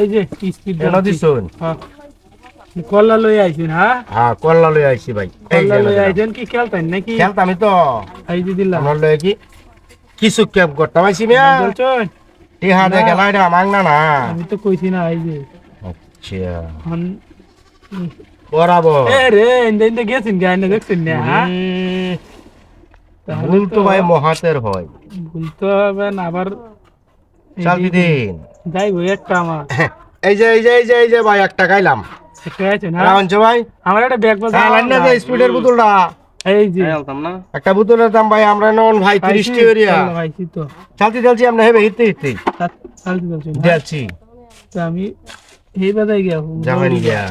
এই যে দিছুন। হ্যাঁ। কল্লা লই আইছেন হ্যাঁ হ্যাঁ লই আইছি ভাই। লই। আইছেন কি খেলতেন নাকি? খেলতামই তো এই যে দিলাম। আমার লয়ে কি? কিছু ক্যাপ করতাম? আইছি মিয়া। বলছেন টিহা দে না। এটা মাং না না। আমি তো কইছি না এই যে। আচ্ছা। হন বরাবর। এ রে ইন্দে ইন্দে গেছেন দেখছেন না হ্যাঁ? ভুল তো ভাই মহাতের হয়। ভুল তো হবে না আবার চাল দিদিন যাই বই একটা আমার। এই যে এই যে এই যে এই যে ভাই একটা খাইলাম। ভাই। আমার একটা ব্যাগ বাজা না যে স্পিডের বোতলটা। এই যে। একটা বোতলের দাম ভাই আমরা নন ভাই তিরিশ পাইছি, টিউরিয়া চলো, পাইছি তো। চালতি চালছি আমরা হেবে হিতে হিতে তা- চালতে যাচ্ছি তো আমি এই বাজাই গিয়া যাবেন গিয়া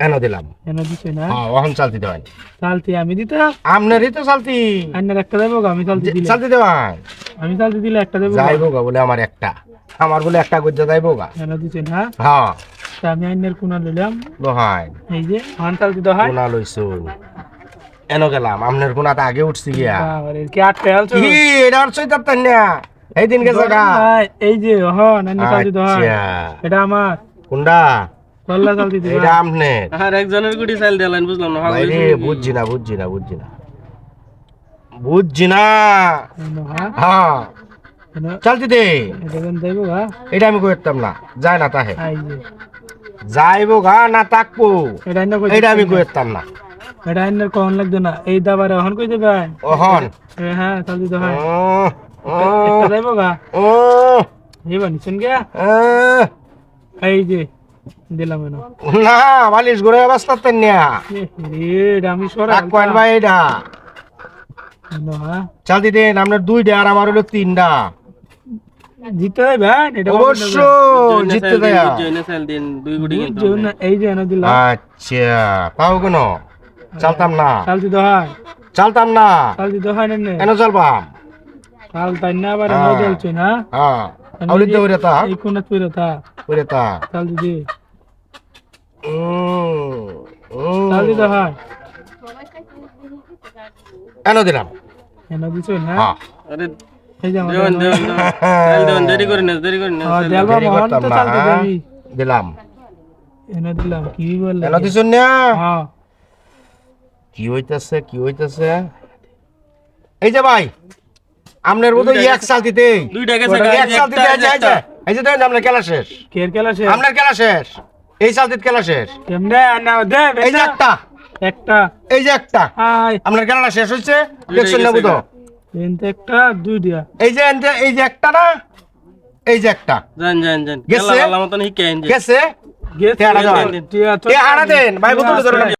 এনে দিলাম। এনে দিছে না? হ্যাঁ ওখান চালতি দেওয়ান চালতি আমি দিতাম। আপনারই তো চালতি। আন্নার একটা দেবো গো, আমি চালতি দিলে চালতি দেওয়ান আমি চালতি দিলে একটা দেবো। যাইবো গা বলে আমার একটা। আমার বলে একটা গজ্জা যাইবো গা এনে দিছে না হ্যাঁ। তো আমি আন্নার কোনা লইলাম। এই যে হান চালতি হয়। কোনা লইছো। এনো গেলাম আপনার কোনাতে আগে উঠছি গিয়া। বাবারে, কি আলছো কি এটা আর সই তার না। এই দিন গেছে গা। এই যে চালতি তো হয়। আচ্ছা। এটা আমার। কোনটা কল্লা এটা আর একজনের গুটি চাইল দিলেন বুঝলাম না বুঝছি না বুঝছি না বুঝছি না। বুঝছি না। এনে, হ্যাঁ। হ্যাঁ। এনে, চালতি দে এটা আমি করতাম না। যায় না তাহে। যাইবো গা না তাকবো। এটা আমি করতাম না। এটা আন্নার কখন লাগবে না? এই দাবারে হন কই দেবেন ওহন এ, হ্যাঁ চালতি তো হয়। ও, গা? ও, এবার নিছেন গা এ, এই যে দিলাম এনো। না বালিশ ঘুরে অবস্থা তেন না। এ, রে, এটা আমি সরা এক ভাই এটা। এনো, চালতি দেন আপনার দুইটা আর আমার হলো তিনটা। জিততে দেবেন এটা অবশ্যই জিততে দেয়া। এই যে এনো দিলাম। আচ্ছা তাও কেন? চালতাম না। চালতি হয়। চালতাম না। চালতি তো হয় না নে। কেন চালবাম? চাল তাই না আবার হ্যাঁ। চলছে না। হ্যাঁ। আউলিতে ওরে তা এই কোন তুই তা। ওরে তা। চালতি দি উম, উম। চালতি হয়। কেন দিলাম? এনো দিছো না হ্যাঁ। আরে দেরি করে না দেরি করে না হ্যাঁ, মোহন তো না, চালতি হ্যাঁ? দিলাম। এনো দিলাম? কি বললে কেন দিছুন না? হ্যাঁ। কি হইতাছে কি হইতাছে? এই যে ভাই আপনার মতো এক সাল দিতে এক সাল এই যে, খেলা শেষ। কের খেলা শেষ? এই সাল দিতে খেলা শেষ। কেমনে? না দে এই যে একটা। একটা। এই যে একটা। হাই। আপনার কেনাটা শেষ হচ্ছে দেখছেন না বুঝো এনতে একটা দুই দিয়া এই যে এই যে- এই যে একটা না? এই যে একটা। জান জান জান। গেছে? আল্লাহ মতন হিকে আইন গেছে? গেছে টিয়া দেন। ভাই বোতল ধরে